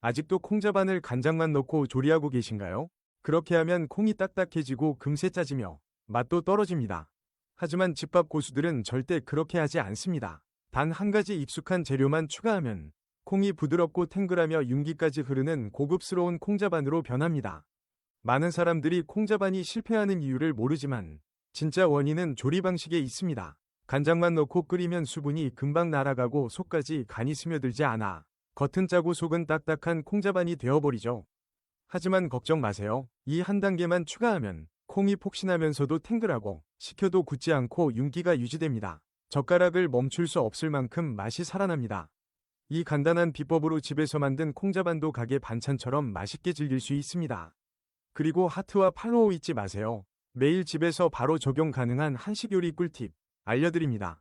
아직도 콩자반을 간장만 넣고 조리하고 계신가요? 그렇게 하면 콩이 딱딱해지고 금세 짜지며 맛도 떨어집니다. 하지만 집밥 고수들은 절대 그렇게 하지 않습니다. 단 한 가지 익숙한 재료만 추가하면 콩이 부드럽고 탱글하며 윤기까지 흐르는 고급스러운 콩자반으로 변합니다. 많은 사람들이 콩자반이 실패하는 이유를 모르지만 진짜 원인은 조리 방식에 있습니다. 간장만 넣고 끓이면 수분이 금방 날아가고 속까지 간이 스며들지 않아 겉은 짜고 속은 딱딱한 콩자반이 되어버리죠. 하지만 걱정 마세요. 이 한 단계만 추가하면 콩이 폭신하면서도 탱글하고 식혀도 굳지 않고 윤기가 유지됩니다. 젓가락을 멈출 수 없을 만큼 맛이 살아납니다. 이 간단한 비법으로 집에서 만든 콩자반도 가게 반찬처럼 맛있게 즐길 수 있습니다. 그리고 하트와 팔로우 잊지 마세요. 매일 집에서 바로 적용 가능한 한식 요리 꿀팁 알려드립니다.